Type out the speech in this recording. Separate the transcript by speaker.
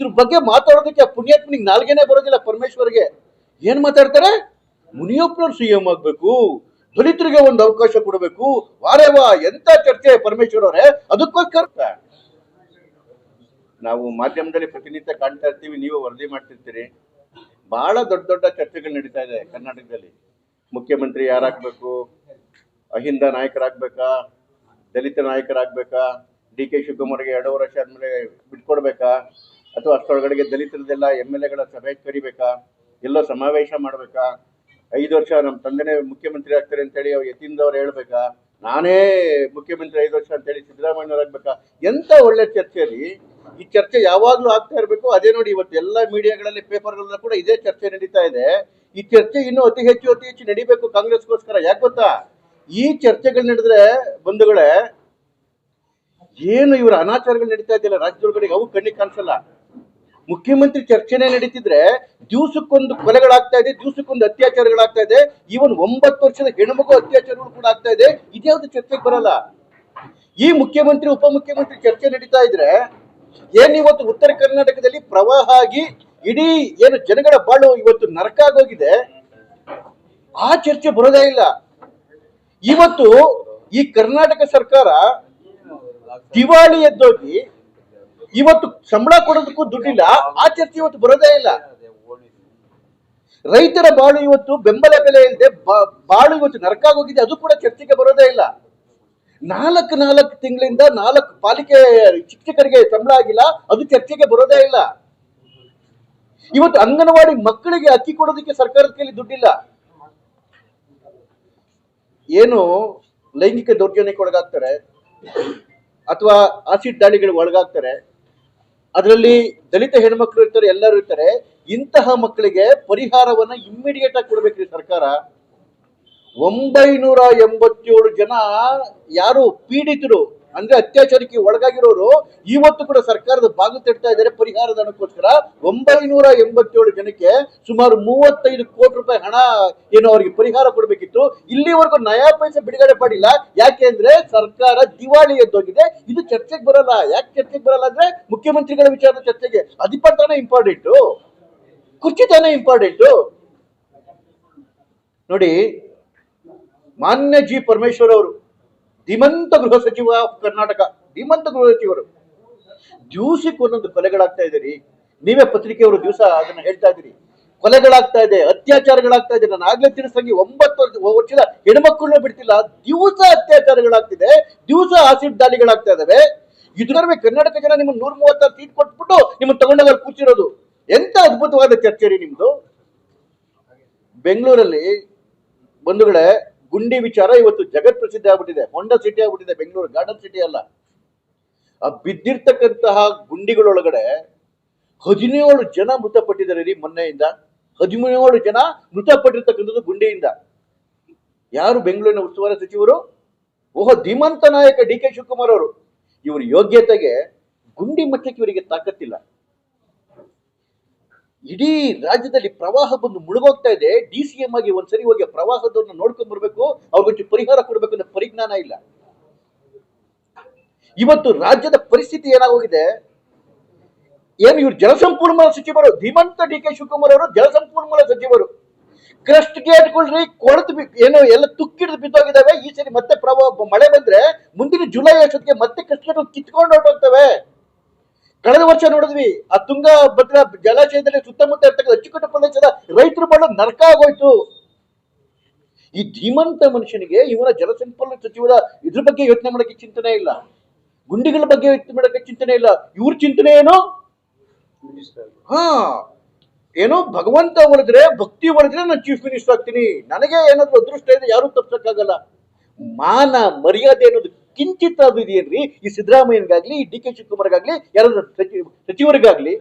Speaker 1: ಇದ್ರ ಬಗ್ಗೆ ಮಾತಾಡೋದಕ್ಕೆ ಪುಣ್ಯಾತ್ಮನಿಗೆ ನಾಲ್ಗೆನೆ ಬರೋದಿಲ್ಲ ಪರಮೇಶ್ವರ್ಗೆ. ಏನ್ ಮಾತಾಡ್ತಾರೆ? ಮುನಿಯಪ್ಪನವ್ರು ಸಿ ಎಂ ಆಗ್ಬೇಕು, ದಲಿತರಿಗೆ ಒಂದು ಅವಕಾಶ ಕೊಡಬೇಕು. ವಾರೇ ವಾ, ಎಂತ ಚರ್ಚೆ ಪರಮೇಶ್ವರ್ ಅವರೇ? ಅದಕ್ಕೋಸ್ಕರ. ನಾವು ಮಾಧ್ಯಮದಲ್ಲಿ ಪ್ರತಿನಿತ್ಯ ಕಾಣ್ತಾ ಇರ್ತೀವಿ, ನೀವು ವರದಿ ಮಾಡ್ತಿರ್ತೀರಿ. ಬಹಳ ದೊಡ್ಡ ದೊಡ್ಡ ಚರ್ಚೆಗಳು ನಡೀತಾ ಇದೆ ಕರ್ನಾಟಕದಲ್ಲಿ. ಮುಖ್ಯಮಂತ್ರಿ ಯಾರಾಗ್ಬೇಕು? ಅಹಿಂದ ನಾಯಕರಾಗ್ಬೇಕಾ? ದಲಿತ ನಾಯಕರಾಗ್ಬೇಕಾ? ಡಿ ಕೆ ಶಿವಕುಮಾರ್ಗೆ ಎರಡು ವರ್ಷ ಆದ್ಮೇಲೆ ಬಿಟ್ಕೊಡ್ಬೇಕಾ? ಅಥವಾ ಅಷ್ಟರೊಳಗಡೆಗೆ ದಲಿತರದೆಲ್ಲ ಎಂ ಎಲ್ ಎಗಳ ಸಭೆ ಕರಿಬೇಕಾ? ಎಲ್ಲ ಸಮಾವೇಶ ಮಾಡ್ಬೇಕಾ? ಐದು ವರ್ಷ ನಮ್ಮ ತಂದೆನೇ ಮುಖ್ಯಮಂತ್ರಿ ಆಗ್ತಾರೆ ಅಂತೇಳಿ ಅವ್ರು ಎತ್ತಿಂದವ್ರು ಹೇಳ್ಬೇಕಾ? ನಾನೇ ಮುಖ್ಯಮಂತ್ರಿ ಐದು ವರ್ಷ ಅಂತೇಳಿ ಆಗ್ಬೇಕಾ? ಎಂತ ಒಳ್ಳೆ ಚರ್ಚೆಯಲ್ಲಿ ಈ ಚರ್ಚೆ ಯಾವಾಗ್ಲೂ ಆಗ್ತಾ ಇರಬೇಕು. ಅದೇ ನೋಡಿ ಇವತ್ತು ಎಲ್ಲ ಮೀಡಿಯಾಗಳಲ್ಲಿ ಪೇಪರ್ಗಳಲ್ಲೂ ಕೂಡ ಇದೇ ಚರ್ಚೆ ನಡೀತಾ ಇದೆ. ಈ ಚರ್ಚೆ ಇನ್ನೂ ಅತಿ ಹೆಚ್ಚು ಅತಿ ಹೆಚ್ಚು ನಡಿಬೇಕು ಕಾಂಗ್ರೆಸ್ಗೋಸ್ಕರ. ಯಾಕೆ ಗೊತ್ತಾ? ಈ ಚರ್ಚೆಗಳು ನಡೆದ್ರೆ ಬಂಧುಗಳೇ, ಏನು ಇವರ ಅನಾಚಾರಗಳು ನಡೀತಾ ಇದೆಯಲ್ಲ ರಾಜ್ಯದೊಳಗಡೆ? ಅವು ಕಣ್ಣಿಗೆ ಕಾಣಿಸಲ್ಲ. ಮುಖ್ಯಮಂತ್ರಿ ಚರ್ಚೆನೆ ನಡೀತಿದ್ರೆ ದಿವಸಕ್ಕೊಂದು ಕೊಲೆಗಳಾಗ್ತಾ ಇದೆ, ದಿವಸಕ್ಕೊಂದು ಅತ್ಯಾಚಾರಗಳಾಗ್ತಾ ಇದೆ, ಈವನ್ ಒಂಬತ್ತು ವರ್ಷದ ಹೆಣ್ಮಗು ಅತ್ಯಾಚಾರಗಳು ಕೂಡ ಆಗ್ತಾ ಇದೆ. ಇದ್ಯಾವುದು ಚರ್ಚೆಗೆ ಬರಲ್ಲ? ಈ ಮುಖ್ಯಮಂತ್ರಿ, ಉಪಮುಖ್ಯಮಂತ್ರಿ ಚರ್ಚೆ ನಡೀತಾ ಇದ್ರೆ ಏನ್ ಇವತ್ತು ಉತ್ತರ ಕರ್ನಾಟಕದಲ್ಲಿ ಪ್ರವಾಹ ಆಗಿ ಇಡೀ ಏನು ಜನಗಳ ಬಾಳು ಇವತ್ತು ನರಕ ಆಗೋಗಿದೆ? ಆ ಚರ್ಚೆ ಬರೋದೇ ಇಲ್ಲ. ಇವತ್ತು ಈ ಕರ್ನಾಟಕ ಸರ್ಕಾರ ದಿವಾಳಿ ಎದ್ದೋಗಿ ಇವತ್ತು ಸಂಬಳ ಕೊಡೋದಕ್ಕೂ ದುಡ್ಡಿಲ್ಲ, ಆ ಚರ್ಚೆ ಇವತ್ತು ಬರೋದೇ ಇಲ್ಲ. ರೈತರ ಬಾಳು ಇವತ್ತು ಬೆಂಬಲ ಬೆಲೆ ಇಲ್ಲದೆ ಬಾಳು ಇವತ್ತು ನರಕ ಹೋಗಿದೆ, ಅದು ಕೂಡ ಚರ್ಚೆಗೆ ಬರೋದೇ ಇಲ್ಲ. ನಾಲ್ಕು ನಾಲ್ಕು ತಿಂಗಳಿಂದ ನಾಲ್ಕು ಪಾಲಿಕೆ ಶಿಕ್ಷಕರಿಗೆ ಸಂಬಳ ಆಗಿಲ್ಲ, ಅದು ಚರ್ಚೆಗೆ ಬರೋದೇ ಇಲ್ಲ. ಇವತ್ತು ಅಂಗನವಾಡಿ ಮಕ್ಕಳಿಗೆ ಅಕ್ಕಿ ಕೊಡೋದಕ್ಕೆ ಸರ್ಕಾರದ ಕೈಲಿ ದುಡ್ಡಿಲ್ಲ. ಏನು ಲೈಂಗಿಕ ದೌರ್ಜನ್ಯಕ್ಕೆ ಒಳಗಾಗ್ತಾರೆ, ಅಥವಾ ಆಸಿಡ್ ದಾಳಿಗಳಿಗೆ ಒಳಗಾಗ್ತಾರೆ ಅದರಲ್ಲಿ ದಲಿತ ಹೆಣ್ಮಕ್ಳು ಇರ್ತಾರೆ, ಎಲ್ಲರೂ ಇರ್ತಾರೆ. ಇಂತಹ ಮಕ್ಕಳಿಗೆ ಪರಿಹಾರವನ್ನ ಇಮ್ಮಿಡಿಯೇಟ್ ಆಗಿ ಕೊಡ್ಬೇಕ್ರಿ ಸರ್ಕಾರ. ಒಂಬೈನೂರ ಎಂಬತ್ತೇಳು ಜನ ಯಾರು ಪೀಡಿತರು ಅಂದ್ರೆ ಅತ್ಯಾಚಾರಕ್ಕೆ ಒಳಗಾಗಿರೋರು ಇವತ್ತು ಕೂಡ ಸರ್ಕಾರದ ಬಾಗು ತಟ್ತಾ ಇದ್ದಾರೆ ಪರಿಹಾರದ ಹಣಕ್ಕೋಸ್ಕರ. ಒಂಬೈನೂರ ಎಂಬತ್ತೇಳು ಜನಕ್ಕೆ ಸುಮಾರು ಮೂವತ್ತೈದು ಕೋಟಿ ರೂಪಾಯಿ ಹಣ ಏನು ಅವರಿಗೆ ಪರಿಹಾರ ಕೊಡಬೇಕಿತ್ತು. ಇಲ್ಲಿವರೆಗೂ ನಯಾ ಪೈಸೆ ಬಿಡುಗಡೆ ಮಾಡಿಲ್ಲ. ಯಾಕೆ ಅಂದ್ರೆ ಸರ್ಕಾರ ದಿವಾಳಿ ಎದ್ದೋಗಿದೆ. ಇದು ಚರ್ಚೆಗೆ ಬರಲ್ಲ. ಯಾಕೆ ಚರ್ಚೆಗೆ ಬರಲ್ಲ ಅಂದ್ರೆ ಮುಖ್ಯಮಂತ್ರಿಗಳ ವಿಚಾರದ ಚರ್ಚೆಗೆ. ಅಧಿಪತಾನೇ ಇಂಪಾರ್ಟೆಂಟು ಕುರ್ಚಿ ತಾನೇ ಇಂಪಾರ್ಟೆಂಟು ನೋಡಿ, ಮಾನ್ಯ ಜಿ ಪರಮೇಶ್ವರ್ ಅವರು ಧೀಮಂತ ಗೃಹ ಸಚಿವ ಕರ್ನಾಟಕ, ಧೀಮಂತ ಗೃಹ ಸಚಿವರು. ದಿವಸಕ್ಕೆ ಒಂದೊಂದು ಕೊಲೆಗಳಾಗ್ತಾ ಇದೆ ರೀ. ನೀವೇ ಪತ್ರಿಕೆಯವರು ದಿವಸ ಅದನ್ನ ಹೇಳ್ತಾ ಇದ್ದೀರಿ. ಕೊಲೆಗಳಾಗ್ತಾ ಇದೆ, ಅತ್ಯಾಚಾರಗಳಾಗ್ತಾ ಇದೆ. ನಾನು ಆಗ್ಲೇ ತಿಳಿಸಂಗೆ ಒಂಬತ್ತು ವರ್ಷ- ವರ್ಷದ ಹೆಣ್ಮಕ್ಳನ್ನ ಬಿಡ್ತಿಲ್ಲ. ದಿವಸ ಅತ್ಯಾಚಾರಗಳಾಗ್ತಿದೆ, ದಿವಸ ಆಸಿಡ್ ದಾಳಿಗಳಾಗ್ತಾ ಇದಾವೆ. ಇದ್ರ ಕರ್ನಾಟಕ ಜನ ನಿಮ್ಗೆ ನೂರ ಮೂವತ್ತಾರು ಸೀಟ್ ಕೊಟ್ಬಿಟ್ಟು ನಿಮ್ಮನ್ನ ತಗೊಂಡಾಗ ಕೂತಿರೋದು. ಎಂತ ಅದ್ಭುತವಾದ ಚರ್ಚೆ ರೀ ನಿಮ್ದು? ಬೆಂಗಳೂರಲ್ಲಿ ಬಂಧುಗಳೇ ಗುಂಡಿ ವಿಚಾರ ಇವತ್ತು ಜಗತ್ ಪ್ರಸಿದ್ಧ ಆಗ್ಬಿಟ್ಟಿದೆ. ಹೊಂಡ ಸಿಟಿ ಆಗ್ಬಿಟ್ಟಿದೆ. ಬೆಂಗಳೂರು ಗಾರ್ಡನ್ ಸಿಟಿ ಅಲ್ಲ. ಆ ಬಿದ್ದಿರ್ತಕ್ಕಂತಹ ಗುಂಡಿಗಳೊಳಗಡೆ ಹದಿನೇಳು ಜನ ಮೃತಪಟ್ಟಿದ್ದಾರೆ ರೀ ಮೊನ್ನೆಯಿಂದ. ಹದಿನೇಳು ಜನ ಮೃತಪಟ್ಟಿರ್ತಕ್ಕಂಥದ್ದು ಗುಂಡಿಯಿಂದ. ಯಾರು ಬೆಂಗಳೂರಿನ ಉಸ್ತುವಾರಿ ಸಚಿವರು? ಓಹೋ, ಧೀಮಂತ ನಾಯಕ ಡಿ ಕೆ ಶಿವಕುಮಾರ್ ಅವರು. ಇವ್ರ ಯೋಗ್ಯತೆಗೆ ಗುಂಡಿ ಮಟ್ಟಕ್ಕೆ ಇವರಿಗೆ ತಾಕತ್ತಿಲ್ಲ. ಇಡೀ ರಾಜ್ಯದಲ್ಲಿ ಪ್ರವಾಹ ಬಂದು ಮುಳುಗೋಗ್ತಾ ಇದೆ ಡಿ ಸಿ ಎಂ ಆಗಿ ಒಂದ್ಸರಿ ಹೋಗಿ ಪ್ರವಾಹದವ್ರನ್ನ ನೋಡ್ಕೊಂಡ್ ಬರ್ಬೇಕು ಅವ್ರಿಗೊಂಚು ಪರಿಹಾರ ಕೊಡ್ಬೇಕು ಅನ್ನೋ ಪರಿಜ್ಞಾನ ಇಲ್ಲ. ಇವತ್ತು ರಾಜ್ಯದ ಪರಿಸ್ಥಿತಿ ಏನಾಗೋಗಿದೆ? ಏನು ಇವ್ರು ಜಲಸಂಪನ್ಮೂಲ ಸಚಿವರು, ಧೀಮಂತ ಡಿ ಕೆ ಶಿವಕುಮಾರ್ ಅವರು ಜಲಸಂಪನ್ಮೂಲ ಸಚಿವರು. ಕ್ರಸ್ಟ್ ಗೇಟ್ಗಳ್ರಿ ಕೊಳತು ಏನು ಎಲ್ಲ ತುಕ್ಕಿಡಿದು ಬಿದ್ದೋಗಿದಾವೆ ಈ ಸರಿ ಮತ್ತೆ ಪ್ರವಾಹ ಮಳೆ ಬಂದ್ರೆ ಮುಂದಿನ ಜುಲೈ ಅಷ್ಟೊತ್ತಿಗೆ ಮತ್ತೆ ಕ್ರಸ್ಟ್ ಗೇಟ್ ಕಿತ್ಕೊಂಡು ಹೊರಟೋಗ್ತವೆ. ಕಳೆದ ವರ್ಷ ನೋಡಿದ್ವಿ, ಆ ತುಂಗ ಭದ್ರಾ ಜಲಾಶಯದಲ್ಲಿ ಸುತ್ತಮುತ್ತ ಇರ್ತಕ್ಕಂಥ ಅಚ್ಚುಕಟ್ಟು ಪ್ರದೇಶದ ರೈತರು ಬಹಳ ನರಕ ಆಗೋಯ್ತು. ಈ ಧೀಮಂತ ಮನುಷ್ಯನಿಗೆ ಇವನ ಜಲಸಂಪನ್ಮೂಲ ಸಚಿವರ ಇದ್ರ ಬಗ್ಗೆ ಯೋಚನೆ ಮಾಡೋಕೆ ಚಿಂತನೆ ಇಲ್ಲ. ಗುಂಡಿಗಳ ಬಗ್ಗೆ ಯೋಚನೆ ಮಾಡೋಕೆ ಚಿಂತನೆ ಇಲ್ಲ. ಇವ್ರ ಚಿಂತನೆ ಏನು? ಹಾ, ಏನೋ ಭಗವಂತ ಒಳದ್ರೆ, ಭಕ್ತಿ ಒಳದ್ರೆ ನಾನು ಚೀಫ್ ಮಿನಿಸ್ಟರ್ ಆಗ್ತೀನಿ. ನನಗೆ ಏನಾದ್ರು ಅದೃಷ್ಟ ಇದೆ, ಯಾರು ತಪ್ಪಿಸಕ್ಕಾಗಲ್ಲ ಮಾನ ಮರ್ಯಾದೆ ಅನ್ನೋದು ಕಿಂಚಿತ್ ಅದು ಇದೆಯೇನ್ರಿ ಈ ಸಿದ್ದರಾಮಯ್ಯನಿಗಾಗ್ಲಿ ಈ ಡಿ ಕೆ ಶಿವಕುಮಾರ್ಗಾಗ್ಲಿ ಯಾರಾದ್ರೂ ಸಚಿವ ಸಚಿವರಿಗಾಗ್ಲಿ